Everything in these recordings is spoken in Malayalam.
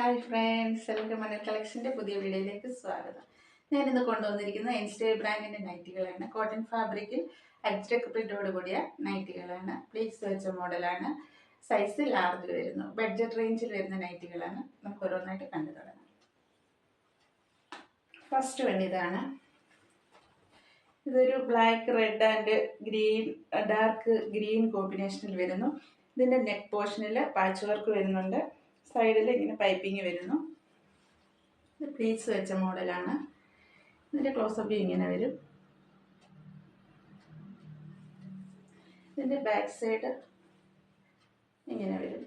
ഹായ് ഫ്രണ്ട്സ് എല്ലാവർക്കും മണൽ കളക്ഷന്റെ പുതിയ വീഡിയോയിലേക്ക് സ്വാഗതം. ഞാനിന്ന് കൊണ്ടുവന്നിരിക്കുന്നത് എൻസ്റ്റേ ബ്രാൻഡിന്റെ നൈറ്റികളാണ് കോട്ടൺ ഫാബ്രിക്കിൽ അജ്രക് പ്രിന്റോട് കൂടിയ നൈറ്റികളാണ് പ്ലീറ്റ്സ് വെച്ച മോഡലാണ്. സൈസ് ലാർജ് വരുന്നു. ബഡ്ജറ്റ് റേഞ്ചിൽ വരുന്ന നൈറ്റികളാണ് നമുക്ക് ഓരോന്നായിട്ട് കണ്ടു തുടങ്ങാം. ഫസ്റ്റ് വൺ ഇതാണ്. ഇതൊരു black red and green dark green കോമ്പിനേഷനിൽ വരുന്നു. ഇതിന്റെ നെക്ക് പോർഷനിൽ പാച്ച് വർക്ക് വരുന്നുണ്ട്. സൈഡിൽ ഇങ്ങനെ പൈപ്പിങ് വരുന്നു. ഇത് പ്ലീറ്റ്സ് വെച്ച മോഡലാണ്. ഇതിന്റെ ക്ലോസപ്പ് ഇങ്ങനെ വരും. ഇതിന്റെ ബാക്ക് സൈഡ് ഇങ്ങനെ വരും.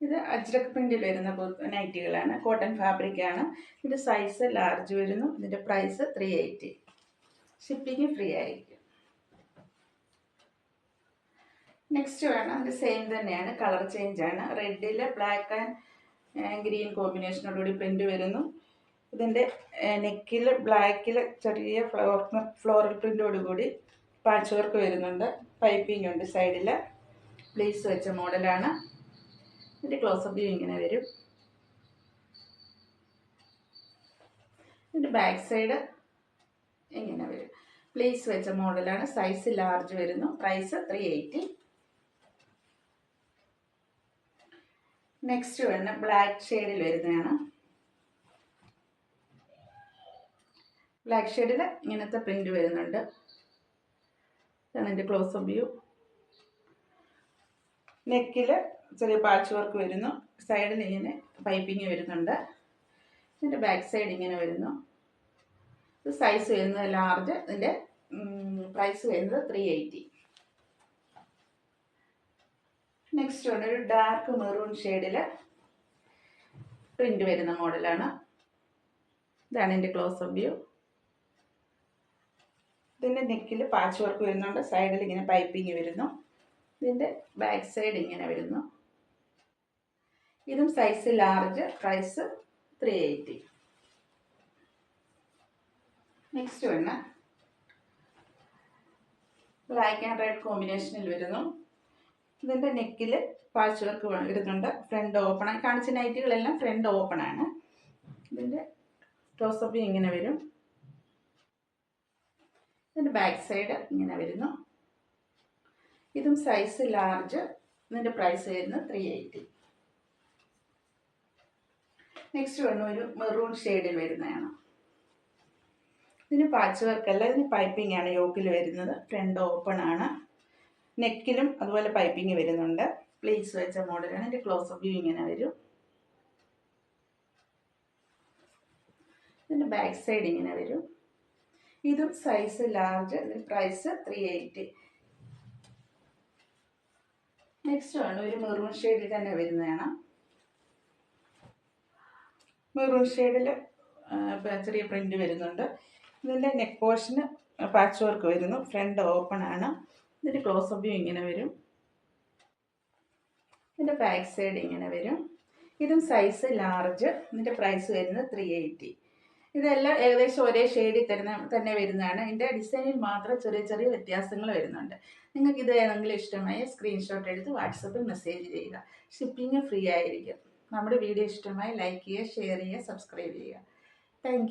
ഇത് അജ്രക് പ്രിന്റിൽ വരുന്ന നൈറ്റികളാണ്. കോട്ടൺ ഫാബ്രിക് ആണ്. ഇതിന്റെ സൈസ് ലാർജ് വരുന്നു. ഇതിന്റെ price three eighty shipping free ആയിരിക്കും. നെക്സ്റ്റ് വേണം. അത് സെയിം തന്നെയാണ്. കളർ ചേഞ്ച് ആണ്. റെഡിൽ ബ്ലാക്ക് ആൻഡ് ഗ്രീൻ കോമ്പിനേഷനോടുകൂടി പ്രിന്റ് വരുന്നു. ഇതിന്റെ നെക്കിൽ ബ്ലാക്കിൽ ചെറിയ ഫ്ലോർ ഫ്ലോറൽ പ്രിന്റോടുകൂടി പാച്ച് വർക്ക് വരുന്നുണ്ട്. പൈപ്പിംഗ് ഉണ്ട് സൈഡിൽ പ്ലീസ് വെച്ച മോഡലാണ് ഇതിന്റെ ക്ലോസപ്പ് വ്യൂ ഇങ്ങനെ വരും. ഇതിന്റെ ബാക്ക് സൈഡ് ഇങ്ങനെ വരും. പ്ലീസ് വെച്ച മോഡലാണ് സൈസ് ലാർജ് വരുന്നു. പ്രൈസ് ത്രീ എയ്റ്റി നെക്സ്റ്റ് വരുന്ന ബ്ലാക്ക് ഷെയ്ഡിൽ വരുന്നതാണ്. ബ്ലാക്ക് ഷെയ്ഡിൽ ഇങ്ങനത്തെ പ്രിന്റ് വരുന്നുണ്ട്. ഇതാണ് എന്റെ ക്ലോസ് വ്യൂ നെക്കിൽ ചെറിയ പാച്ച് വർക്ക് വരുന്നു. സൈഡിൽ ഇങ്ങനെ പൈപ്പിങ് വരുന്നുണ്ട്. ഇതിന്റെ ബാക്ക് സൈഡ് ഇങ്ങനെ വരുന്നു. ഇത് സൈസ് വരുന്നത് ലാർജ് ഇതിന്റെ പ്രൈസ് വരുന്നത് ത്രീ എയ്റ്റി നെക്സ്റ്റ് ഉണ്ട് ഒരു ഡാർക്ക് മെറൂൺ ഷെയ്ഡിൽ പ്രിന്റ് വരുന്ന മോഡലാണ് ഇതാണ് എന്റെ ക്ലോസ് വ്യൂ ഇതിന്റെ നെക്കിൽ പാച്ച് വർക്ക് വരുന്നുണ്ട്. സൈഡിൽ ഇങ്ങനെ പൈപ്പിങ് വരുന്നു. ഇതിന്റെ ബാക്ക് സൈഡ് ഇങ്ങനെ വരുന്നു. ഇതും size large price three eighty next വേണ ബ്ലാക്ക് ആൻഡ് റെഡ് കോമ്പിനേഷനിൽ വരുന്നു. ഇതിന്റെ നെക്കിൽ പാച്ച് വർക്ക് വരുന്നുണ്ട് ഫ്രണ്ട് ഓപ്പൺ ആണ്. കാണിച്ച നൈറ്റുകളെല്ലാം ഫ്രണ്ട് ഓപ്പൺ ആണ്. ഇതിന്റെ ടോസപ്പ് ഇങ്ങനെ വരും. ഇതിന്റെ ബാക്ക് സൈഡ് ഇങ്ങനെ വരുന്നു. ഇതും സൈസ് ലാർജ് ഇതിന്റെ പ്രൈസ് വരുന്നത് ത്രീ എയ്റ്റി നെക്സ്റ്റ് വന്നു ഒരു മെറൂൺ ഷെയ്ഡിൽ വരുന്നതാണ്. ഇതിന് പാച്ച് വർക്കല്ല ഇതിന് പൈപ്പിംഗ് ആണ് യോക്കിൽ വരുന്നത്. ഫ്രണ്ട് ഓപ്പൺ ആണ്. നെക്കിലും അതുപോലെ പൈപ്പിംഗ് വരുന്നുണ്ട്. പ്ലീറ്റ്സ് വെച്ച മോഡലാണ്. എന്റെ ക്ലോസ് വ്യൂ ഇങ്ങനെ വരും. ഇതിന്റെ ബാക്ക് സൈഡ് ഇങ്ങനെ വരും. ഇതും size large price three eighty next ആണ്. ഒരു മെറൂൺ ഷെയ്ഡിൽ തന്നെ വരുന്നതാണ് മെറൂൺ ഷെയ്ഡിൽ ചെറിയ പ്രിന്റ് വരുന്നുണ്ട്. ഇതിന്റെ നെക്ക് പോർഷന് പാച്ച് വർക്ക് വരുന്നു. ഫ്രണ്ട് ഓപ്പൺ ആണ്. ഇതിന്റെ ഓഫ് വ്യൂ ഇങ്ങനെ വരും. ഇതിന്റെ ബാക്ക് സൈഡ് ഇങ്ങനെ വരും. ഇതും സൈസ് ലാർജ് ഇതിന്റെ പ്രൈസ് വരുന്നത് ത്രീ എയ്റ്റി ഇതെല്ലാം ഏകദേശം ഒരേ ഷെയ്ഡിൽ തരുന്ന തന്നെ വരുന്നതാണ്. ഇതിന്റെ ഡിസൈനിൽ മാത്രം ചെറിയ ചെറിയ വ്യത്യാസങ്ങൾ വരുന്നുണ്ട്. നിങ്ങൾക്ക് ഇത് ഏതെങ്കിലും ഇഷ്ടമായ സ്ക്രീൻഷോട്ട് എടുത്ത് വാട്സപ്പിൽ മെസ്സേജ് ചെയ്യുക. ഷിപ്പിംഗ് ഫ്രീ ആയിരിക്കും. നമ്മുടെ വീഡിയോ ഇഷ്ടമായി ലൈക്ക് ചെയ്യുക ഷെയർ ചെയ്യുക സബ്സ്ക്രൈബ് ചെയ്യുക. താങ്ക്